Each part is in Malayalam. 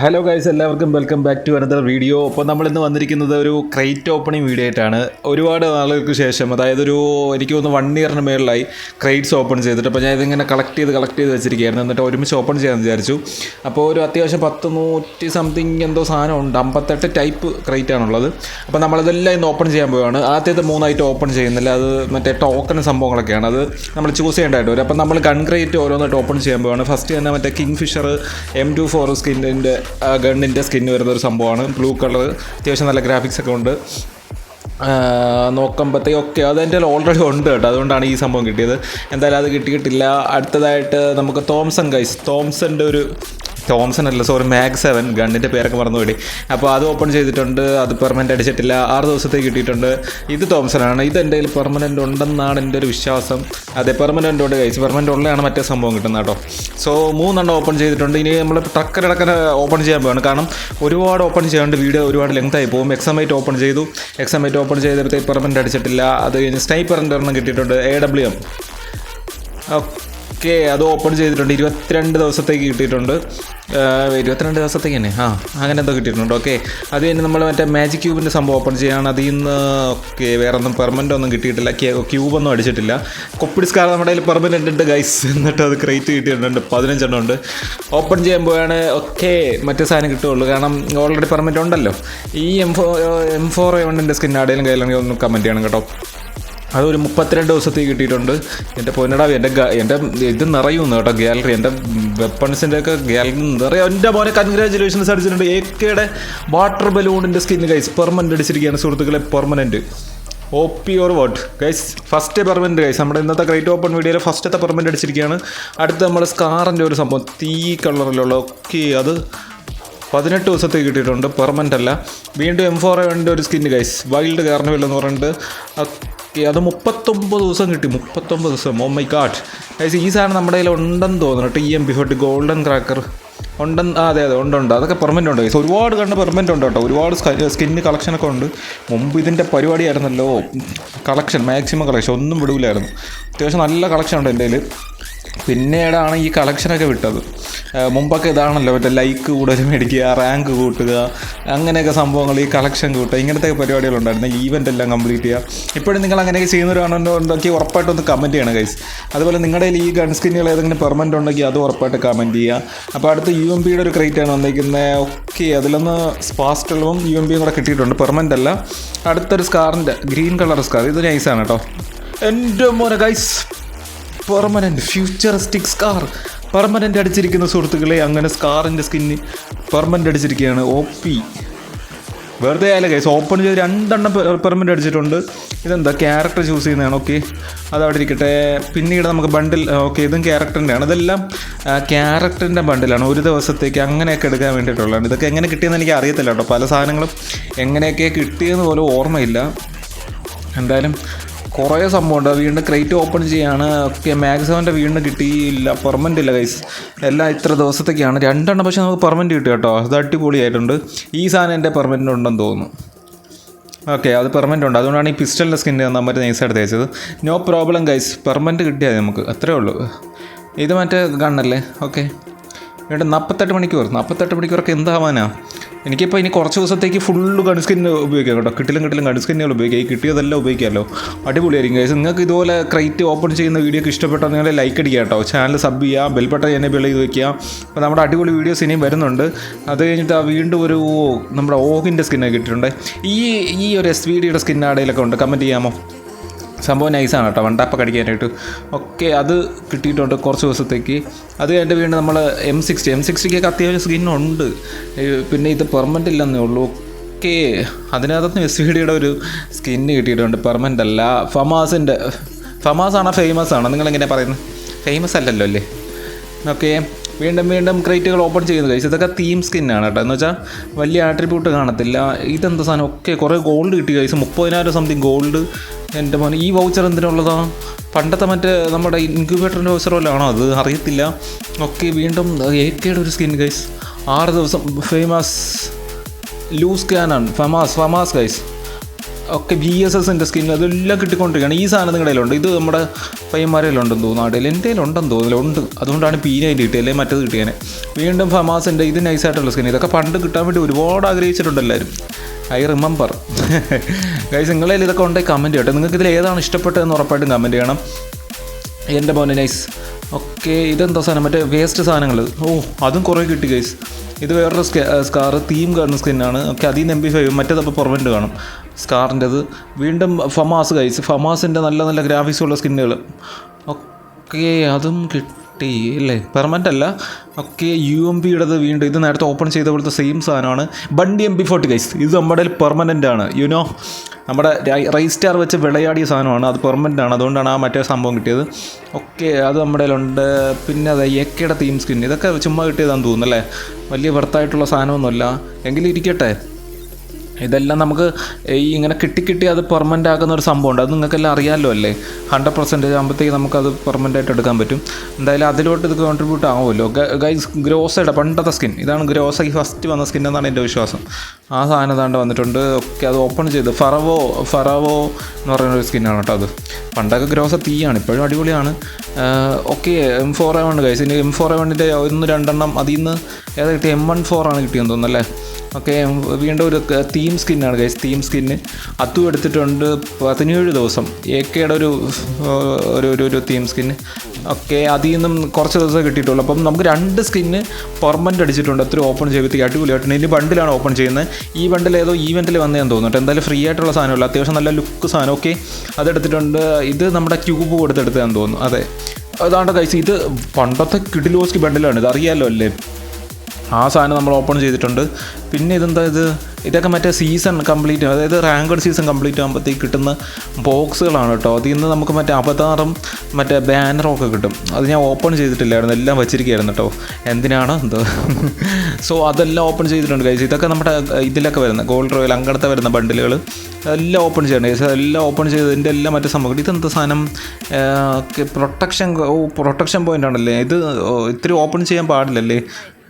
ഹലോ ഗൈസ് എല്ലാവർക്കും welcome back to another video അപ്പോൾ നമ്മളിന്ന് വന്നിരിക്കുന്നത് ഒരു ക്രൈറ്റ് ഓപ്പണിംഗ് വീഡിയോ ആയിട്ടാണ്. ഒരുപാട് നാളുകൾക്ക് ശേഷം അതായത് ഒരു എനിക്ക് തോന്നുന്നു വൺ ഇയറിന് മേളിലായി ക്രൈറ്റ്സ് ഓപ്പൺ ചെയ്തിട്ട്. അപ്പോൾ ഞാൻ ഇതിങ്ങനെ കളക്ട് ചെയ്ത് കളക്ട് ചെയ്ത് വെച്ചിരിക്കുകയായിരുന്നു. എന്നിട്ട് ഒരുമിച്ച് ഓപ്പൺ ചെയ്യാമെന്ന് വിചാരിച്ചു. അപ്പോൾ ഒരു അത്യാവശ്യം പത്ത് നൂറ്റി സംതിങ് എന്തോ സാധനം ഉണ്ട്. അമ്പത്തെട്ട് ടൈപ്പ് ക്രൈറ്റ് ആണുള്ളത്. അപ്പോൾ നമ്മളിതെല്ലാം ഇന്ന് ഓപ്പൺ ചെയ്യാൻ പോവുകയാണ് ആദ്യത്തെ മൂന്നായിട്ട് ഓപ്പൺ ചെയ്യുന്നില്ല. അത് മറ്റേ ടോക്കൺ സംഭവങ്ങളൊക്കെയാണ്. അത് നമ്മൾ ചൂസ് ചെയ്യേണ്ടതായിട്ട് വരും. അപ്പോൾ നമ്മൾ ഗൺ ക്രേറ്റ് ഓരോന്നായിട്ട് ഓപ്പൺ ചെയ്യാൻ പോവുകയാണ് ഫസ്റ്റ് തന്നെ മറ്റേ king Fisher M two four സ്കിന്നിന്റെ ഗണ്ണിന്റെ സ്കിൻ വരുന്ന ഒരു സംഭവമാണ്. ബ്ലൂ കളർ അത്യാവശ്യം നല്ല ഗ്രാഫിക്സ് ഒക്കെ ഉണ്ട്. നോക്കുമ്പോഴത്തേക്ക് ഒക്കെ അത് എന്റെ ഓൾറെഡി ഉണ്ട് കേട്ടോ. അതുകൊണ്ടാണ് ഈ സംഭവം കിട്ടിയത്. എന്തായാലും അത് കിട്ടിയിട്ടില്ല അടുത്തതായിട്ട് നമുക്ക് തോംസൺ ഗൈസ് തോംസന്റെ ഒരു തോംസൺ അല്ല സോറി മാഗ് സെവൻ ഗണ്ണിന്റെ പേരൊക്കെ മറന്നുപോയി. അപ്പോൾ അത് ഓപ്പൺ ചെയ്തിട്ടുണ്ട് അത് പെർമനന്റ് അടിച്ചിട്ടില്ല. ആറ് ദിവസത്തേക്ക് കിട്ടിയിട്ടുണ്ട്. ഇത് തോംസൺ ആണ് ഇത് എന്റെ കയ്യിൽ പെർമനന്റ് ഉണ്ടെന്നാണ് എന്റെ ഒരു വിശ്വാസം. അതെ പെർമനന്റ് ഉണ്ട് കഴിച്ച് പെർമനന്റ് ഉള്ളതാണ് മറ്റേ സംഭവം കിട്ടുന്നത് കേട്ടോ. സോ മൂന്നെണ്ണം ഓപ്പൺ ചെയ്തിട്ടുണ്ട്. ഇനി നമ്മൾ ടക്കരടക്കനെ ഓപ്പൺ ചെയ്യാൻ പോവാണ്. കാരണം ഒരുപാട് ഓപ്പൺ ചെയ്യാണ്ട് വീഡിയോ ഒരുപാട് ലെങ്ത് ആയി പോകും. എക്സമൈറ്റ് ഓപ്പൺ ചെയ്തു. എക്സമൈറ്റ് ഓപ്പൺ ചെയ്തെടുത്ത് പെർമനന്റ് അടിച്ചിട്ടില്ല. അത് കഴിഞ്ഞ് സ്നൈപ്പറിന്റെ ഒരെണ്ണം കിട്ടിയിട്ടുണ്ട് എ ഡബ്ല്യു എം ഓക്കെ അത് ഓപ്പൺ ചെയ്തിട്ടുണ്ട്. ഇരുപത്തിരണ്ട് ദിവസത്തേക്ക് കിട്ടിയിട്ടുണ്ട്. ഇരുപത്തിരണ്ട് ദിവസത്തേക്ക് തന്നെ. ആ അങ്ങനെ എന്തോ കിട്ടിയിട്ടുണ്ട്. ഓക്കെ അത് കഴിഞ്ഞ് നമ്മൾ മറ്റേ മാജിക് ക്യൂബിന്റെ സംഭവം ഓപ്പൺ ചെയ്യുകയാണ് അതിൽ നിന്ന് ഓക്കെ വേറെ ഒന്നും പെർമനന്റ് ഒന്നും കിട്ടിയിട്ടില്ല ക്യൂബൊന്നും അടിച്ചിട്ടില്ല. കൊപ്പിടി സ്കാർ നമ്മുടെ കയ്യിൽ പെർമനന്റ് ഉണ്ട് ഗൈസ് എന്നിട്ട് അത് ക്രേറ്റ് കിട്ടിയിട്ടുണ്ട്. പതിനഞ്ചെണ്ണം ഉണ്ട്. ഓപ്പൺ ചെയ്യുമ്പോഴാണ് ഓക്കെ മറ്റേ സാധനം കിട്ടുകയുള്ളൂ. കാരണം ഓൾറെഡി പെർമനന്റ് ഉണ്ടല്ലോ. ഈ എം ഫോർ എം ഫോർ എവണ്ണിന്റെ സ്കിൻ കയ്യിലാണെങ്കിൽ ഒന്ന് കമന്റ് ചെയ്യണം കേട്ടോ. അതൊരു മുപ്പത്തിരണ്ട് ദിവസത്തേക്ക് കിട്ടിയിട്ടുണ്ട്. എന്റെ പൊന്നടാവ് എന്റെ എന്റെ ഇത് നിറയുന്നു കേട്ടോ ഗാലറി. എന്റെ വെപ്പൺസിന്റെ ഒക്കെ ഗാലറി നിറയും. എന്റെ മോനെ കൺഗ്രാജുലേഷൻസ് അടിച്ചിട്ടുണ്ട്. എ കെയുടെ വാട്ടർ ബലൂണിന്റെ സ്കിന്ന് ഗൈസ് പെർമനന്റ് അടിച്ചിരിക്കുകയാണ് സുഹൃത്തുക്കളെ permanent O P or what guys first permanent guys നമ്മുടെ ഇന്നത്തെ ഗ്രേറ്റ് ഓപ്പൺ വീഡിയോയിൽ ഫസ്റ്റത്തെ പെർമനന്റ് അടിച്ചിരിക്കുകയാണ്. അടുത്ത നമ്മൾ സ്കാറിന്റെ ഒരു സംഭവം തീ കളറിലുള്ള ഒക്കെ അത് പതിനെട്ട് ദിവസത്തേക്ക് കിട്ടിയിട്ടുണ്ട്. പെർമനന്റ് അല്ല. വീണ്ടും എം ഫോർ എന്റെ ഒരു സ്കിന്ന് ഗൈസ് വൈൽഡ് കാർണിവൽ എന്ന് പറഞ്ഞിട്ട് അത് മുപ്പത്തൊമ്പത് ദിവസം കിട്ടി മുപ്പത്തൊമ്പത് ദിവസം. ഓ മൈ ഗാഡ് ഗൈസ് ഈ സാധനം നമ്മുടെ കയ്യിൽ ഉണ്ടെന്ന് തോന്നുന്നു T M B forty golden cracker ഉണ്ടെന്ന് അതെ അതെ ഉണ്ട് ഉണ്ട്. അതൊക്കെ പെർമനന്റ് ഉണ്ട് ഗൈസ് ഒരുപാട് കണ്ട് പെർമനന്റ് ഉണ്ട് കേട്ടോ. ഒരുപാട് സ്കിന്ന് കളക്ഷനൊക്കെ ഉണ്ട്. മുമ്പ് ഇതിന്റെ പരിപാടിയായിരുന്നല്ലോ. കളക്ഷൻ മാക്സിമം കളക്ഷൻ ഒന്നും വിടൂലായിരുന്നു. അത്യാവശ്യം നല്ല കളക്ഷൻ ഉണ്ട് എന്റെ കയ്യിൽ പിന്നീടാണ് ഈ കളക്ഷനൊക്കെ വിട്ടത്. മുമ്പൊക്കെ ഇതാണല്ലോ മറ്റേ ലൈക്ക് കൂടുതൽ മേടിക്കുക റാങ്ക് കൂട്ടുക അങ്ങനെയൊക്കെ സംഭവങ്ങൾ ഈ കളക്ഷൻ കൂട്ടുക ഇങ്ങനത്തെ പരിപാടികളുണ്ടായിരുന്നു ഈവന്റ് എല്ലാം കംപ്ലീറ്റ് ചെയ്യുക. ഇപ്പോഴും നിങ്ങൾ അങ്ങനെയൊക്കെ ചെയ്യുന്നവരാണെന്നോ ഉണ്ടെങ്കിൽ ഉറപ്പായിട്ടും ഒന്ന് കമന്റ് ചെയ്യണം ഗൈസ് അതുപോലെ നിങ്ങളുടെ ഈ ഗൺ സ്കിന്നുകൾ ഏതെങ്കിലും പെർമനന്റ് ഉണ്ടെങ്കിൽ അത് ഉറപ്പായിട്ട് കമന്റ് ചെയ്യുക. അപ്പോൾ അടുത്ത യു എം പിയുടെ ഒരു ആണ് വന്നിരിക്കുന്നത്. ഓക്കെ അതിലൊന്ന് സ്പാസ്റ്റുള്ളതും യു എം പിയും കൂടെ കിട്ടിയിട്ടുണ്ട്. പെർമനന്റ് അല്ല. അടുത്തൊരു സ്കാറിന്റെ ഗ്രീൻ കളർ സ്കാർ ഇത് നൈസാണ് കേട്ടോ. എന്റെ മോനെ guys permanent futuristic scar permanent അടിച്ചിരിക്കുന്ന സുഹൃത്തുക്കളെ അങ്ങനെ സ്കാറിന്റെ സ്കിന്ന് പെർമനന്റ് അടിച്ചിരിക്കുകയാണ് ഒ പി വെറുതെ ആയാലും കേസ് ഓപ്പൺ ചെയ്ത് രണ്ടെണ്ണം പെർമനന്റ് അടിച്ചിട്ടുണ്ട്. ഇതെന്താ ക്യാരക്ടർ ചൂസ് ചെയ്യുന്നതാണ്? ഓക്കെ അത് അവിടെ ഇരിക്കട്ടെ. പിന്നീട് നമുക്ക് ബണ്ടിൽ ഓക്കെ ഇതും ക്യാരക്ടറിന്റെ ആണ് ഇതെല്ലാം ക്യാരക്ടറിന്റെ ബണ്ടിലാണ് ഒരു ദിവസത്തേക്ക് അങ്ങനെയൊക്കെ എടുക്കാൻ വേണ്ടിയിട്ടുള്ളതാണ്. ഇതൊക്കെ എങ്ങനെ കിട്ടിയെന്ന് എനിക്ക് അറിയത്തില്ല കേട്ടോ. പല സാധനങ്ങളും എങ്ങനെയൊക്കെ കിട്ടിയെന്ന് പോലും ഓർമ്മയില്ല. എന്തായാലും കുറേ സംഭവമുണ്ട്. വീണ്ടും ക്രേറ്റ് ഓപ്പൺ ചെയ്യാണ്. ഓക്കെ മാക്സിമന്റെ വീണ്ടും കിട്ടിയില്ല. പെർമനന്റ് ഇല്ല ഗൈസ് എല്ലാം ഇത്ര ദിവസത്തേക്കാണ്. രണ്ടെണ്ണം പക്ഷേ നമുക്ക് പെർമനന്റ് കിട്ടും കേട്ടോ. അത് അടിപൊളിയായിട്ടുണ്ട്. ഈ സാധനം എന്റെ പെർമനന്റ് ഉണ്ടെന്ന് തോന്നുന്നു. ഓക്കെ അത് പെർമനന്റ് ഉണ്ട്. അതുകൊണ്ടാണ് ഈ പിസ്റ്റലിന്റെ സ്കിൻ നമ്മൾ നൈസായിട്ട് തേച്ചത്. നോ പ്രോബ്ലം ഗൈസ് പെർമനന്റ് കിട്ടിയാൽ നമുക്ക്. അത്രേ ഉള്ളൂ. ഇത് മറ്റേ ഗണ്ണല്ലേ ഓക്കെ വേണ്ട നാൽപ്പത്തെട്ട് മണിക്കൂർ. നാൽപ്പത്തെട്ട് മണിക്കൂറൊക്കെ എന്താവാനാ എനിക്കിപ്പോൾ ഇനി കുറച്ച് ദിവസത്തേക്ക് ഫുള്ള് ഗൺ സ്കിന്ന് ഉപയോഗിക്കാം കേട്ടോ. കിട്ടിലും കിട്ടിലും ഗൺ സ്കിന്നുകൾ ഉപയോഗിക്കാം. ഈ കിട്ടിയതെല്ലാം ഉപയോഗിക്കാമല്ലോ. അടിപൊളിയായിരിക്കും കേസ് നിങ്ങൾക്ക് ഇതുപോലെ ക്രൈറ്റ് ഓപ്പൺ ചെയ്യുന്ന വീഡിയോ ഇഷ്ടപ്പെട്ടോ നിങ്ങൾ ലൈക്ക് അടിക്കുക കേട്ടോ. ചാനൽ സബ് ചെയ്യുക ബെൽബട്ടൺ എനേബിൾ ചെയ്ത് വയ്ക്കുക അപ്പോൾ നമ്മുടെ അടിപൊളി വീഡിയോസ് ഇനിയും വരുന്നുണ്ട്. അത് കഴിഞ്ഞിട്ട് ആ വീണ്ടും ഒരു നമ്മുടെ ഓഗിന്റെ സ്കിന്നൊക്കെ കിട്ടിയിട്ടുണ്ട്. ഈ ഈ ഒരു എസ് വി ഡിയുടെ സ്കിന്നാടയിലൊക്കെ ഉണ്ട്. കമന്റ് ചെയ്യാമോ? സംഭവം നൈസാണ് കേട്ടോ വണ്ടാപ്പൊക്കെ അടിക്കാനായിട്ട് ഒക്കെ അത് കിട്ടിയിട്ടുണ്ട് കുറച്ച് ദിവസത്തേക്ക്. അത് കഴിഞ്ഞിട്ട് വീണ്ടും നമ്മൾ എം സിക്സ്റ്റി എം സിക്സ്റ്റിക്കൊക്കെ അത്യാവശ്യം സ്കിന്നുണ്ട് പിന്നെ ഇത് പെർമനന്റ് ഇല്ലെന്നേ ഉള്ളൂ. ഓക്കെ അതിനകത്തുനിന്ന് എസ് വി ഡിയുടെ ഒരു സ്കിന്ന് കിട്ടിയിട്ടുണ്ട്. പെർമനന്റ് അല്ല. ഫമാസിന്റെ ഫമാസ് ആണോ ഫേമസ് ആണോ നിങ്ങളെങ്ങനെ പറയുന്നത് ഫേമസ് അല്ലല്ലോ അല്ലേ? ഓക്കെ. വീണ്ടും വീണ്ടും ക്രേറ്റുകൾ ഓപ്പൺ ചെയ്യുന്നത് കഴിച്ചു ഇതൊക്കെ തീം സ്കിന്നാണ് കേട്ടോ. എന്ന് വെച്ചാൽ വലിയ ആട്രിബ്യൂട്ട് കാണത്തില്ല. ഇതെന്താ സാധനം? ഒക്കെ കുറേ ഗോൾഡ് കിട്ടി കഴിച്ചു മുപ്പതിനായിരം സംതിങ് ഗോൾഡ് എന്റെ മോൻ ഈ വൗച്ചർ എന്തിനുള്ളതാ? പണ്ടത്തെ മറ്റേ നമ്മുടെ ഇൻക്യുബേറ്ററിന്റെ വൗച്ചർ വല്ലതാണോ അത്? അറിയത്തില്ല. ഒക്കെ വീണ്ടും എ കെയുടെ ഒരു സ്കിൻ ഗൈസ് ആറ് ദിവസം ഫേമസ് ലൂസ് ക്യാനാണ് ഫമാസ് ഫമാസ് ഗൈസ് ഒക്കെ ബി എസ് എസിന്റെ സ്കിൻ അതെല്ലാം കിട്ടിക്കൊണ്ടിരിക്കുകയാണ്. ഈ സാധനം നിങ്ങളുടെ ഇത് നമ്മുടെ പയ്യന്മാരെല്ലാം തോന്നുന്നു. നാട്ടിൽ എന്റെ ഉണ്ടെന്ന് തോന്നുന്നില്ല ഉണ്ട്. അതുകൊണ്ടാണ് പീനായിട്ട് കിട്ടിയത് അല്ലെങ്കിൽ മറ്റത് കിട്ടിയതിനെ വീണ്ടും ഫമാസിന്റെ ഇത് നൈസായിട്ടുള്ള സ്കിൻ ഇതൊക്കെ പണ്ട് കിട്ടാൻ വേണ്ടി ഒരുപാട് ആഗ്രഹിച്ചിട്ടുണ്ട് എല്ലാവരും. ഐ റിമെമ്പർ ഗൈസ് നിങ്ങളിൽ ഇതൊക്കെ ഉണ്ടെങ്കിൽ കമന്റ് ചെയ്യട്ടെ. നിങ്ങൾക്ക് ഇതിൽ ഏതാണ് ഇഷ്ടപ്പെട്ടതെന്ന് ഉറപ്പായിട്ടും കമന്റ് ചെയ്യണം. എന്റെ മോനെ നൈസ് ഓക്കെ ഇതെന്താ സാധനം? മറ്റേ വേസ്റ്റ് സാധനങ്ങൾ. ഓ അതും കുറേ കിട്ടി ഗൈസ് ഇത് വേറൊരു സ്കാ സ്കാർ തീം കാണുന്ന സ്കിന്നാണ് ഓക്കെ അതിൽ നിന്ന് എം ബി ഫൈവ് മറ്റേതപ്പോൾ പുറമെന്റ് കാണും. സ്കാറിന്റെത് വീണ്ടും ഫമാസ് കഴിച്ച് ഫമാസിന്റെ നല്ല നല്ല ഗ്രാഫിക്സ് ഉള്ള സ്കിന്നുകൾ ഓക്കെ അതും കിട്ടി. അല്ലേ പെർമനന്റ് അല്ല. ഓക്കെ യു എം പിയുടേത് വീണ്ടും. ഇത് നേരത്തെ ഓപ്പൺ ചെയ്ത പോലത്തെ സെയിം സാധനമാണ്. ബണ്ടി എം പി ഫോർട്ടി ഗൈസ് ഇത് നമ്മുടെ പെർമനന്റ് ആണ്. യുനോ നമ്മുടെ റൈസ് സ്റ്റാർ വെച്ച് വിളയാടിയ സാധനമാണ്. അത് പെർമനന്റ് ആണ്. അതുകൊണ്ടാണ് ആ മറ്റേ സംഭവം കിട്ടിയത്. ഓക്കെ അത് നമ്മുടെ ഉണ്ട് പിന്നെ അത് എക്കയുടെ തീം സ്കിൻ ഇതൊക്കെ ചുമ്മാ കിട്ടിയതാണെന്ന് തോന്നുന്നു അല്ലേ? വലിയ വെർത്തായിട്ടുള്ള സാധനമൊന്നുമല്ല. എങ്കിലും ഇരിക്കട്ടെ. ഇതെല്ലാം നമുക്ക് ഈ ഇങ്ങനെ കിട്ടി കിട്ടി അത് പെർമനന്റ് ആക്കുന്ന ഒരു സംഭവമുണ്ട്. അത് നിങ്ങൾക്കെല്ലാം അറിയാമല്ലോ അല്ലേ? ഹൺഡ്രഡ് പെർസെന്റേജ് ആകുമ്പോഴത്തേക്ക് നമുക്കത് പെർമനന്റ് ആയിട്ട് എടുക്കാൻ പറ്റും. എന്തായാലും അതിലോട്ട് ഇത് കോൺട്രിബ്യൂട്ട് ആവുമല്ലോ. ഗൈസ് ഗ്രോസയുടെ പണ്ടത്തെ സ്കിൻ ഇതാണ് ഗ്രോസ ഈ ഫസ്റ്റ് വന്ന സ്കിൻ എന്നാണ് എന്റെ വിശ്വാസം. ആ സാധനം താണ്ട് വന്നിട്ടുണ്ട്. ഒക്കെ അത് ഓപ്പൺ ചെയ്ത്. ഫറവോ ഫറവോ എന്ന് പറയുന്ന ഒരു സ്കിന്നാണ് കേട്ടോ അത്. പണ്ടൊക്കെ ഗ്രോസ തീയാണ്. ഇപ്പോഴും അടിപൊളിയാണ്. Okay M four A one guys ഇനി എം ഫോർ എ വണ്ണിന്റെ ഒന്ന് രണ്ടെണ്ണം അതിൽ നിന്ന് ഏതാ എം വൺ ഫോർ ആണ് കിട്ടിയെന്ന് തോന്നുന്നു അല്ലേ? ഓക്കെ വീണ്ടും ഒരു തീം സ്കിന്നാണ് ഗൈസ് തീം സ്കിന്ന് അതും എടുത്തിട്ടുണ്ട് പതിനേഴ് ദിവസം. എ കെയുടെ ഒരു ഒരു ഒരു ഒരു തീം സ്കിന്ന് ഓക്കെ അതിൽ നിന്നും കുറച്ച് ദിവസം കിട്ടിയിട്ടുള്ളൂ. അപ്പം നമുക്ക് രണ്ട് സ്കിന്ന് പെർമനന്റ് അടിച്ചിട്ടുണ്ട്. അത്ര ഓപ്പൺ ചെയ്യത്തേക്ക് അടിപൊളിയായിട്ടുണ്ട് ഇനി ബണ്ടിലാണ് ഓപ്പൺ ചെയ്യുന്നത്. ഈ ബണ്ടിൽ ഏതോ ഈവെന്റിൽ വന്നതെന്ന് തോന്നുന്നുണ്ട്. എന്തായാലും ഫ്രീ ആയിട്ടുള്ള സാധനമല്ല. അത്യാവശ്യം നല്ല ലുക്ക് സാധനം. ഓക്കെ അതെടുത്തിട്ടുണ്ട്. ഇത് നമ്മുടെ ക്യൂബ് കൊടുത്തെടുത്തതെന്ന് തോന്നുന്നു. അതെ. അതാണ്ട് കഴിച്ച് ഇത് പണ്ടത്തെ കിഡിലോസ്കി ബണ്ടിലാണ് ഇത് അറിയാമല്ലോ അല്ലേ? ആ സാധനം നമ്മൾ ഓപ്പൺ ചെയ്തിട്ടുണ്ട്. പിന്നെ ഇതെന്താ ഇത്? ഇതൊക്കെ മറ്റേ സീസൺ കംപ്ലീറ്റ് അതായത് റാങ്കഡ് സീസൺ കംപ്ലീറ്റ് ആകുമ്പോഴത്തേക്ക് കിട്ടുന്ന ബോക്സുകളാണ് കേട്ടോ. അതിൽ നിന്ന് നമുക്ക് മറ്റേ അവതാറും മറ്റേ ബാനറും ഒക്കെ കിട്ടും. അത് ഞാൻ ഓപ്പൺ ചെയ്തിട്ടില്ലായിരുന്നു എല്ലാം വെച്ചിരിക്കുകയായിരുന്നു കേട്ടോ. എന്തിനാണ്? എന്തോ. സോ അതെല്ലാം ഓപ്പൺ ചെയ്തിട്ടുണ്ട് കഴിച്ച് ഇതൊക്കെ നമ്മുടെ ഇതിലൊക്കെ വരുന്ന ഗോൾഡ് റോയൽ അങ്ങനത്തെ വരുന്ന ബണ്ടിലുകൾ എല്ലാം ഓപ്പൺ ചെയ്യണം കഴിച്ചാൽ എല്ലാം ഓപ്പൺ ചെയ്തതിന്റെ എല്ലാം മറ്റേ സംഭവം. ഇതെന്താ സാധനം? പ്രൊട്ടക്ഷൻ പ്രൊട്ടക്ഷൻ പോയിന്റ് ആണല്ലേ? ഇത് ഇത്തിരി ഓപ്പൺ ചെയ്യാൻ പാടില്ലല്ലേ?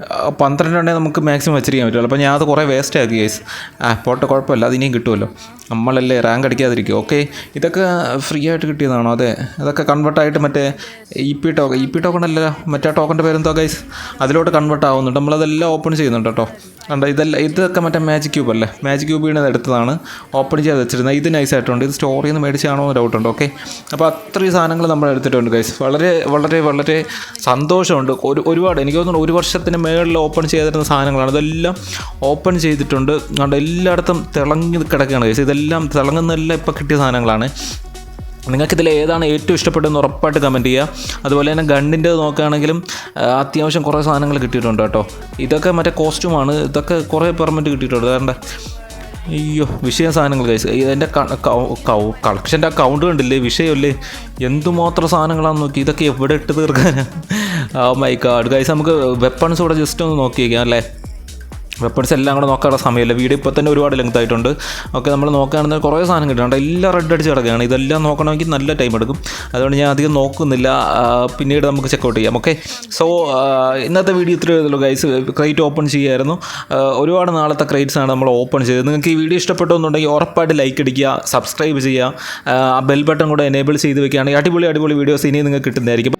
ആ, പന്ത്രണ്ടെണ്ണേ നമുക്ക് മാക്സിമം വെച്ചിരിക്കാൻ പറ്റുള്ളൂ. അപ്പോൾ ഞാൻ അത് കുറേ വേസ്റ്റ് ആക്കി ഗൈസ് ആ പോട്ടെ കുഴപ്പമില്ല. അതിനെയും കിട്ടുമല്ലോ. നമ്മളല്ലേ റാങ്ക് അടിക്കാതിരിക്കും ഓക്കെ ഇതൊക്കെ ഫ്രീ ആയിട്ട് കിട്ടിയതാണോ? അതെ. അതൊക്കെ കൺവേർട്ടായിട്ട് മറ്റേ E P token E P token അല്ല മറ്റേ ടോക്കന്റെ പേരെന്തോ ഗൈസ് അതിലോട്ട് കൺവേർട്ട് ആവുന്നുണ്ട്. നമ്മളതെല്ലാം ഓപ്പൺ ചെയ്യുന്നുണ്ട് കേട്ടോ. കണ്ടോ ഇതെല്ലാം ഇതൊക്കെ മറ്റേ മാജിക് ക്യൂബ് അല്ലേ? മാജിക് ക്യൂബിൽ നിന്ന് എടുത്തതാണ്. ഓപ്പൺ ചെയ്ത് വെച്ചിരുന്നത്. ഇത് നൈസ് ആയിട്ടുണ്ട്. ഇത് സ്റ്റോറിൽ നിന്ന് മേടിച്ചാണോ എന്ന് ഡൗട്ടുണ്ട് ഓക്കെ അപ്പോൾ അത്രയും സാധനങ്ങൾ നമ്മൾ എടുത്തിട്ടുണ്ട് ഗൈസ് വളരെ വളരെ വളരെ സന്തോഷമുണ്ട്. ഒരു ഒരുപാട് എനിക്ക് തോന്നുന്നു ഒരു വർഷത്തിന് മേളിൽ ഓപ്പൺ ചെയ്തിരുന്ന സാധനങ്ങളാണ്. ഇതെല്ലാം ഓപ്പൺ ചെയ്തിട്ടുണ്ട്. അതുകൊണ്ട് എല്ലായിടത്തും തിളങ്ങി കിടക്കുകയാണ് കേസ് ഇതെല്ലാം തിളങ്ങുന്നതെല്ലാം ഇപ്പോൾ കിട്ടിയ സാധനങ്ങളാണ്. നിങ്ങൾക്കിതിൽ ഏതാണ് ഏറ്റവും ഇഷ്ടപ്പെട്ടതെന്ന് ഉറപ്പായിട്ട് കമന്റ് ചെയ്യുക. അതുപോലെ തന്നെ ഗണ്ണിന്റെ നോക്കുകയാണെങ്കിലും അത്യാവശ്യം കുറേ സാധനങ്ങൾ കിട്ടിയിട്ടുണ്ട് കേട്ടോ. ഇതൊക്കെ മറ്റേ കോസ്റ്റ്യൂമാണ് ഇതൊക്കെ കുറേ പെർമെന്റ് കിട്ടിയിട്ടുണ്ട്. കാരണം അയ്യോ വിഷയ സാധനങ്ങൾ കൈസ് എന്റെ കളക്ഷന്റെ അക്കൗണ്ട് കൗണ്ട് കണ്ടില്ലേ? വിഷയമല്ലേ? എന്തുമാത്രം സാധനങ്ങളാണെന്ന് നോക്കി. ഇതൊക്കെ എവിടെ ഇട്ട് തീർക്കാനാണ് ആ മൈ ഗാഡ് ഗൈസ് നമുക്ക് വെപ്പൺസ് കൂടെ ജസ്റ്റ് ഒന്ന് നോക്കിയേക്കാം അല്ലേ? വെപ്പൺസ് എല്ലാം കൂടെ നോക്കാനുള്ള സമയമില്ല. വീഡിയോ ഇപ്പോൾ തന്നെ ഒരുപാട് ലെങ്ത് ആയിട്ടുണ്ട്. ഓക്കെ നമ്മൾ നോക്കുകയാണെങ്കിൽ കുറേ സാധനം കിട്ടുന്നുണ്ട് എല്ലാം റെഡ് അടിച്ച് കിടക്കുകയാണ്. ഇതെല്ലാം നോക്കണമെങ്കിൽ നല്ല ടൈം എടുക്കും. അതുകൊണ്ട് ഞാൻ അധികം നോക്കുന്നില്ല. പിന്നീട് നമുക്ക് ചെക്കൗട്ട് ചെയ്യാം. ഓക്കെ സോ ഇന്നത്തെ വീഡിയോ ഇത്രയേ ഉള്ളൂ ഗൈസ് ക്രേറ്റ് ഓപ്പൺ ചെയ്യായിരുന്നു. ഒരുപാട് നാളത്തെ ക്രേറ്റ്സ് ആണ് നമ്മൾ ഓപ്പൺ ചെയ്തത്. നിങ്ങൾക്ക് ഈ വീഡിയോ ഇഷ്ടപ്പെട്ടെന്നുണ്ടെങ്കിൽ ഉറപ്പായിട്ട് ലൈക്ക് അടിക്കുക സബ്സ്ക്രൈബ് ചെയ്യുക. ആ ബെൽ ബട്ടൺ കൂടെ എനേബിൾ ചെയ്ത് വെക്കുകയാണെങ്കിൽ അടിപൊളി അടിപൊളി വീഡിയോസ് ഇനി നിങ്ങൾക്ക് കിട്ടുന്നതായിരിക്കും.